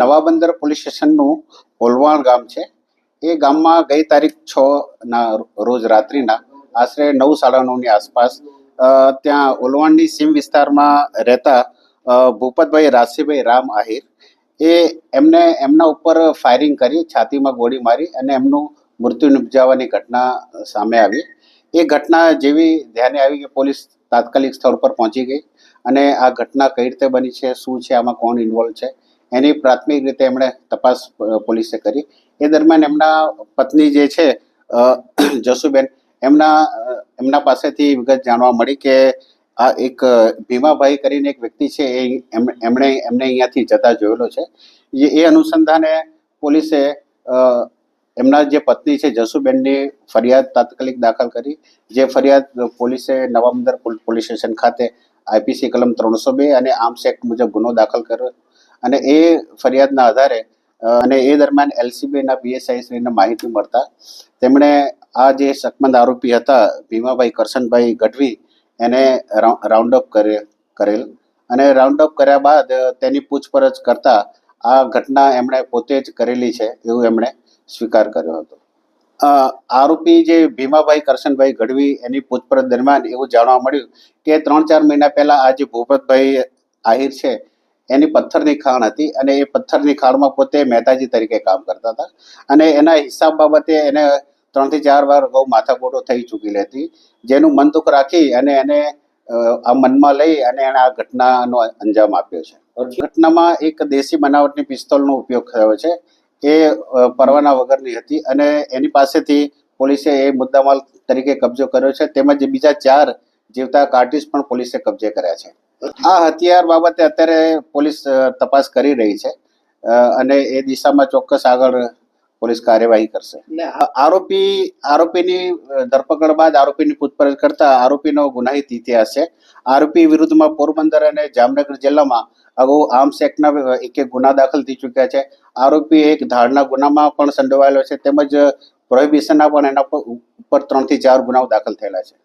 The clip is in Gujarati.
નવા બંદર પોલીસ સ્ટેશનનું ઓલવાણ ગામ છે. એ ગામમાં ગઈ તારીખ છ ના રોજ રાત્રિના આશરે નવ સાડા નવની આસપાસ ત્યાં ઓલવાણની સીમ વિસ્તારમાં રહેતા ભૂપતભાઈ રાસીભાઈ રામ આહિર, એ એમને એમના ઉપર ફાયરિંગ કરી, છાતીમાં ગોળી મારી અને એમનું મૃત્યુ નિપજાવવાની ઘટના સામે આવી. એ ઘટના જેવી ધ્યાને આવી કે પોલીસ તાત્કાલિક સ્થળ પર પહોંચી ગઈ અને આ ઘટના કઈ રીતે બની છે, શું છે, આમાં કોણ ઇન્વોલ્વ છે? એની પ્રાથમિક રીતે એમણે તપાસ પોલીસે કરી. એ દરમિયાન એમના પત્ની જે છે જસુબેન, એમના એમના પાસેથી વિગત જાણવા મળી કે આ એક ભીમાભાઈ કરીને એક વ્યક્તિ છે, એ એમ- એમણે, એમને અહીંયાથી જતા જોયેલો છે. એ અનુસંધાને પોલીસે એમના જે પત્ની છે, જસુબેનની ફરિયાદ તાત્કાલિક દાખલ કરી. જે ફરિયાદ પોલીસે નવામંદર પોલ- પોલીસ સ્ટેશન ખાતે આઈપીસી કલમ ત્રણસો બે અને આર્મ્સ એક્ટ મુજબ ગુનો દાખલ કર્યો. અને એ ફરિયાદના આધારે અને એ દરમિયાન એલસીબીના પીએસઆઈ માહિતી મળતા તેમણે આ જે શકમંદ આરોપી હતા, ભીમાભાઈ કરશનભાઈ ગઢવી, એને રાઉન્ડ અપ કરે, કરેલ. અને રાઉન્ડ અપ કર્યા બાદ તેની પૂછપરછ કરતા આ ઘટના એમણે પોતે જ કરેલી છે એવું એમણે સ્વીકાર કર્યો હતો. આરોપી જે ભીમાભાઈ કરશનભાઈ ગઢવી, એની પૂછપરછ દરમિયાન એવું જાણવા મળ્યું કે ત્રણ ચાર મહિના પહેલા આ જે ભૂપતભાઈ આહિર છે એની પથ્થરની ખાણ હતી અને એ પથ્થરની ખાણમાં પોતે મહેતાજી તરીકે કામ કરતા હતા. અને એના હિસાબ બાબતે એને ત્રણથી ચાર વાર અગાઉ માથાકૂટો થઈ ચૂકેલી હતી. જેનું મન દુઃખ રાખી અને એને આ મનમાં લઈ અને એણે આ ઘટનાનો અંજામ આપ્યો છે. ઘટનામાં એક દેશી બનાવટની પિસ્તોલનો ઉપયોગ થયો છે. એ પરવાના વગરની હતી અને એની પાસેથી પોલીસે એ મુદ્દામાલ તરીકે કબજો કર્યો છે. તેમજ બીજા ચાર જીવતા કાર્ટિસ પણ પોલીસે કબજે કર્યા છે. આ હથિયાર બાબતે અત્યારે પોલીસ તપાસ કરી રહી છે. અને એ દિશામાં ચોક્કસ આગળ પોલીસ કાર્યવાહી કરશે. આરોપી આરોપીની ધરપકડ બાદ આરોપીની પૂછપરછ કરતા આરોપીનો ગુનાહિત ઇતિહાસ છે. આરોપી વિરુદ્ધમાં પોરબંદર અને જામનગર જિલ્લામાં અગાઉ આર્મ્સ એક્ટના એક એક ગુના દાખલ થઈ ચૂક્યા છે. આરોપી એક ધાડના ગુનામાં પણ સંડોવાયેલો છે તેમજ પ્રોહિબિશનના પણ એના પર ઉપર ત્રણથી ચાર ગુનાઓ દાખલ થયેલા છે.